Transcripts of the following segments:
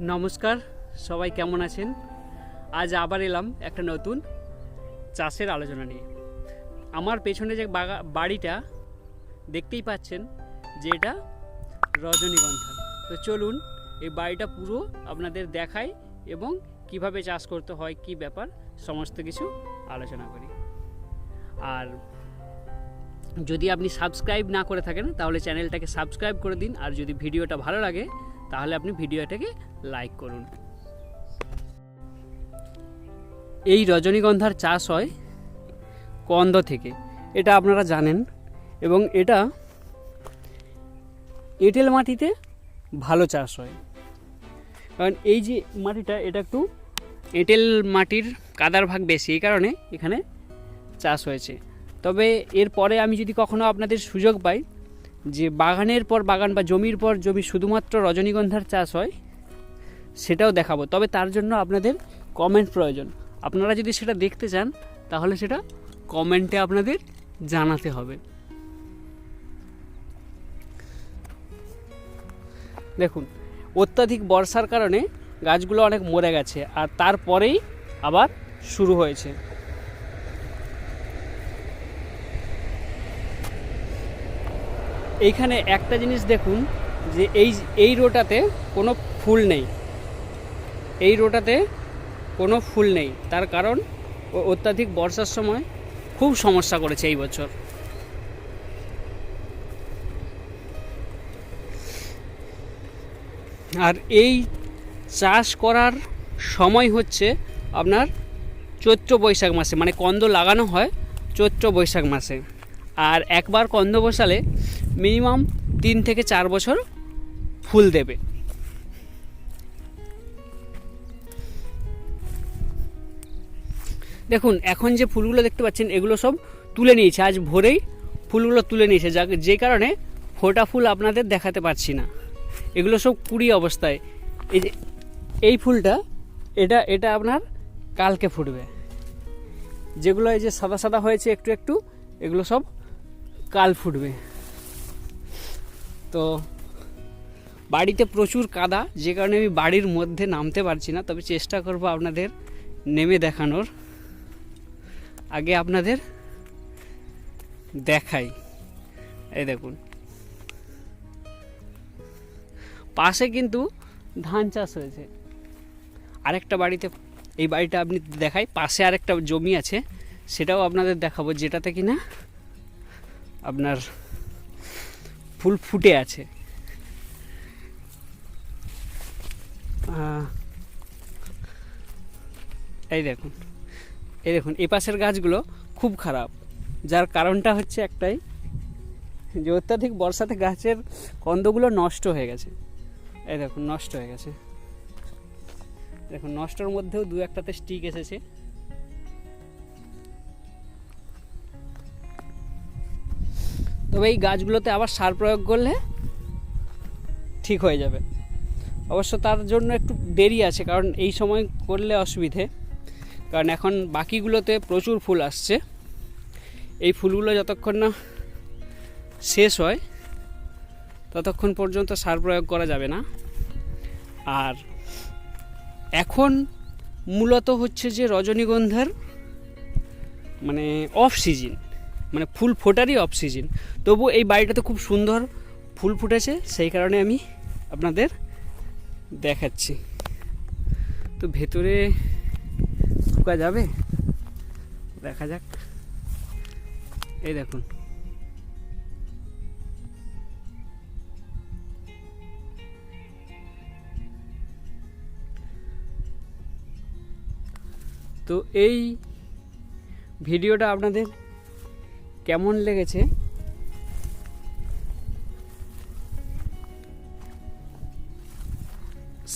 নমস্কার, সবাই কেমন আছেন? আজ আবার এলাম একটা নতুন চাষের আলোচনা নিয়ে। আমার পেছনে যে বাড়িটা, দেখতেই পাচ্ছেন যে এটা রজনীগন্ধা। তো চলুন, এই বাড়িটা পুরো আপনাদের দেখাই এবং কীভাবে চাষ করতে হয়, কি ব্যাপার, সমস্ত কিছু আলোচনা করি। আর যদি আপনি সাবস্ক্রাইব না করে থাকেন, তাহলে চ্যানেলটাকে সাবস্ক্রাইব করে দিন, আর যদি ভিডিওটা ভালো লাগে তাহলে আপনি ভিডিওটাকে লাইক করুন। এই রজনীগন্ধার চাষ হয় কন্দ থেকে, এটা আপনারা জানেন এবং এটা এঁটেল মাটিতে ভালো চাষ হয়। কারণ এই যে মাটিটা, এটা একটু এঁটেল মাটির কাদার ভাগ বেশি, এই কারণে এখানে চাষ হয়েছে। তবে এরপরে আমি যদি কখনো আপনাদের সুযোগ পাই যে বাগানের পর বাগান বা জমির পর জমি শুধুমাত্র রজনীগন্ধার চাষ হয়, সেটাও দেখাবো। তবে তার জন্য আপনাদের কমেন্ট প্রয়োজন। আপনারা যদি সেটা দেখতে চান, তাহলে সেটা কমেন্টে আপনাদের জানাতে হবে। দেখুন, অত্যাধিক বর্ষার কারণে গাছগুলো অনেক মরে গেছে, আর তারপরেই আবার শুরু হয়েছে। এইখানে একটা জিনিস দেখুন যে এই এই রোটাতে কোনো ফুল নেই। এই রোটাতে কোনো ফুল নেই। তার কারণ অত্যাধিক বর্ষার সময় খুব সমস্যা করেছে এই বছর। আর এই চাষ করার সময় হচ্ছে আপনার চৈত্র বৈশাখ মাসে মানে কন্দ লাগানো হয় চৈত্র বৈশাখ মাসে। আর একবার কন্দ বসালে মিনিমাম তিন থেকে চার বছর ফুল দেবে। দেখুন, এখন যে ফুলগুলো দেখতে পাচ্ছেন, এগুলো সব তুলে নিয়েছে। আজ ভোরেই ফুলগুলো তুলে নিয়েছে যা যে কারণে ফোটা ফুল আপনাদের দেখাতে পারছি না। এগুলো সব কুড়ি অবস্থায়। এই যে, এই ফুলটা, এটা এটা আপনার কালকে ফুটবে। যেগুলো এই যে সাদা সাদা হয়েছে একটু একটু, এগুলো সব কাল ফুটবে। তো বাড়িতে প্রচুর কাদা, যে কারণে আমি বাড়ির মধ্যে নামতে পারছি না, তবে চেষ্টা করব আপনাদের নেমে দেখানোর। আগে আপনাদের দেখাই। এই দেখুন। পাশে কিন্তু ধান চাষ হয়েছে। আরেকটা বাড়িতে, এই বাড়িটা আপনি দেখাই। পাশে আরেকটা জমি আছে, সেটাও আপনাদের দেখাবো, যেটাতে কি না আপনার ফুল ফুটে আছে। এই দেখুন এই দেখুন, এই পাশের গাছগুলো খুব খারাপ। যার কারণটা হচ্ছে একটাই, যে অত্যাধিক বর্ষাতে গাছের কন্দগুলো নষ্ট হয়ে গেছে। এই দেখুন, নষ্ট হয়ে গেছে। দেখুন, নষ্টর মধ্যেও দু একটাতে স্টিক এসেছে। তবে এই গাছগুলোতে আবার সার প্রয়োগ করলে ঠিক হয়ে যাবে। অবশ্য তার জন্য একটু দেরি আছে, কারণ এই সময় করলে অসুবিধে। কারণ এখন বাকিগুলোতে প্রচুর ফুল আসছে। এই ফুলগুলো যতক্ষণ না শেষ হয়, ততক্ষণ পর্যন্ত সার প্রয়োগ করা যাবে না। আর এখন মূলত হচ্ছে যে রজনীগন্ধার মানে অফ সিজন মানে ফুল ফোটারই অফ সিজন তবু এই বাড়িটাতে খুব সুন্দর ফুল ফুটেছে, সেই কারণে আমি আপনাদের দেখাচ্ছি। তো ভেতরে ঢোকা যাবে? দেখা যাক। এই দেখুন। তো এই ভিডিওটা আপনাদের কেমন লেগেছে?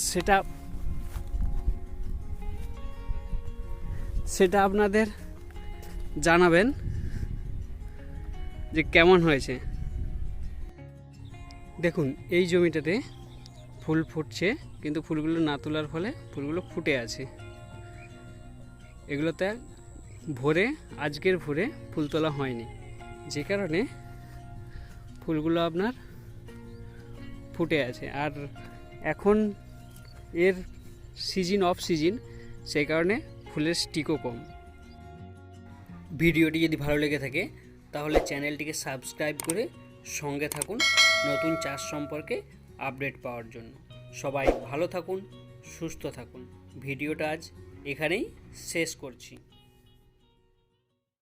সেটা সেটা আপনাদের জানাবেন যে কেমন হয়েছে। দেখুন, এই জমিটাতে ফুল ফুটছে, কিন্তু ফুলগুলো না তোলার ফলে ফুলগুলো ফুটে আছে। এগুলোতে ভোরে, আজকের ভোরে ফুল তোলা হয়নি। যে কারণে ফুলগুলো আপনার ফুটে আছে। আর এখন এর সিজন অফ সিজন সেই কারণে ফুলের স্টিকও কম। ভিডিওটি যদি ভালো লেগে থাকে, তাহলে চ্যানেলটিকে সাবস্ক্রাইব করে সঙ্গে থাকুন নতুন চাষ সম্পর্কে আপডেট পাওয়ার জন্য। সবাই ভালো থাকুন, সুস্থ থাকুন। ভিডিওটা আজ এখানেই শেষ করছি।